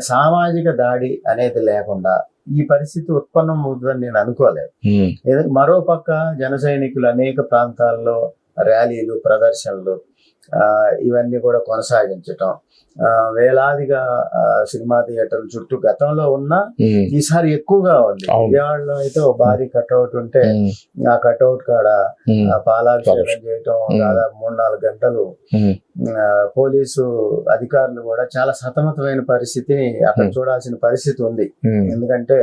సామాజిక దాడి అనేది లేకుండా ఈ పరిస్థితి ఉత్పన్నం అవుతుందని నేను అనుకోలేదు. మరో పక్క జన సైనికులు అనేక ప్రాంతాల్లో ర్యాలీలు ప్రదర్శనలు ఆ, ఇవన్నీ కూడా కొనసాగించటం ఆ, వేలాదిగా సినిమా థియేటర్ల చుట్టూ గతంలో ఉన్న ఈసారి ఎక్కువగా ఉంది. విజయవాడలో అయితే ఓ భారీ కట్అవుట్ ఉంటే ఆ కట్అవుట్ కాడ పాలాభిషేకం. చేయటం. దాదాపు మూడు నాలుగు గంటలు పోలీసు అధికారులు కూడా చాలా సతమతమైన పరిస్థితిని అక్కడ. చూడాల్సిన పరిస్థితి ఉంది ఎందుకంటే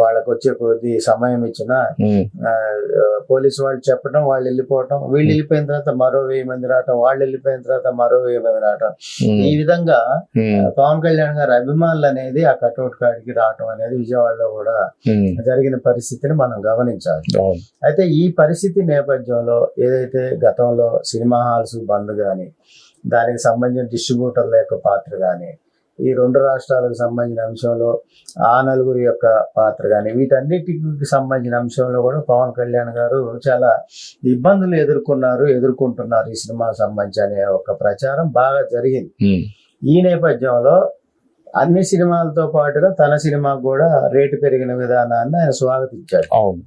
వాళ్ళకు వచ్చే కొద్ది సమయం ఇచ్చిన పోలీసు వాళ్ళు చెప్పడం వాళ్ళు వెళ్ళిపోవటం వీళ్ళు వెళ్ళిపోయిన తర్వాత మరో వెయ్యి మంది రావటం వాళ్ళు వెళ్ళిపోయిన తర్వాత మరో వెయ్యి మంది రావటం. ఈ విధంగా పవన్ కళ్యాణ్ గారి అభిమానులు అనేది ఆ కట్అవుట్ కాడికి రావటం అనేది విజయవాడలో కూడా జరిగిన పరిస్థితిని మనం గమనించాలి. అయితే ఈ పరిస్థితి నేపథ్యంలో ఏదైతే గతంలో సినిమా హాల్స్ బంద్ కానీ దానికి సంబంధించిన డిస్ట్రిబ్యూటర్ల యొక్క పాత్ర కానీ ఈ రెండు రాష్ట్రాలకు సంబంధించిన అంశంలో ఆ నలుగురి యొక్క పాత్ర కానీ వీటన్నిటికి సంబంధించిన అంశంలో కూడా పవన్ కళ్యాణ్ గారు చాలా ఇబ్బందులు ఎదుర్కొన్నారు ఎదుర్కొంటున్నారు ఈ సినిమా సంబంధించి అనే ఒక ప్రచారం బాగా జరిగింది. ఈ నేపథ్యంలో అన్ని సినిమాలతో పాటుగా తన సినిమాకు కూడా రేటు పెరిగిన విధానాన్ని ఆయన స్వాగతించాడు. అవును.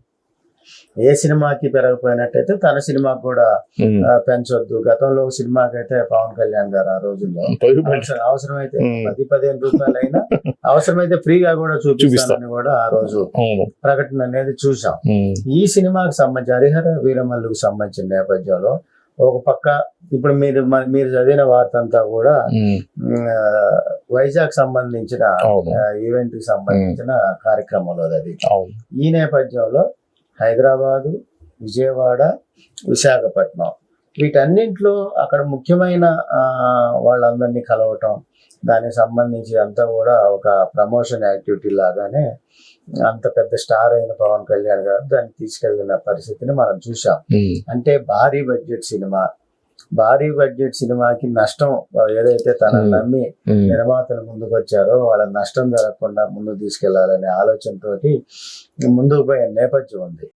ఏ సినిమాకి పెరగపోయినట్టయితే తన సినిమాకి కూడా పెంచొద్దు. గతంలో ఒక సినిమాకి అయితే పవన్ కళ్యాణ్ గారు ఆ రోజుల్లో. అవసరమైతే. పది పదిహేను రూపాయలు అయినా అవసరమైతే ఫ్రీగా కూడా చూపిస్తానని కూడా ఆ రోజు. ప్రకటన అనేది చూసాం ఈ సినిమాకి సంబంధించి హరిహర వీరమల్లుకు సంబంధించిన నేపథ్యంలో ఒక పక్క ఇప్పుడు మీరు మీరు చదివిన వార్త అంతా కూడా వైజాగ్ సంబంధించిన. ఈవెంట్కి సంబంధించిన కార్యక్రమంలో అది. ఈ నేపథ్యంలో హైదరాబాదు విజయవాడ విశాఖపట్నం. వీటన్నింటిలో అక్కడ ముఖ్యమైన వాళ్ళందరినీ కలవటం దానికి సంబంధించి అంతా కూడా ఒక ప్రమోషన్ యాక్టివిటీ లాగానే అంత పెద్ద స్టార్ అయిన పవన్ కళ్యాణ్ గారు దాన్ని తీసుకెళ్ళిన పరిస్థితిని మనం చూసాం అంటే భారీ బడ్జెట్ సినిమా. భారీ బడ్జెట్ సినిమాకి నష్టం ఏదైతే తనని. నమ్మి నిర్మాతలు ముందుకు వచ్చారో వాళ్ళ నష్టం జరగకుండా ముందుకు తీసుకెళ్ళాలనే ఆలోచనతోటి ముందుకు పోయే నేపథ్యం ఉంది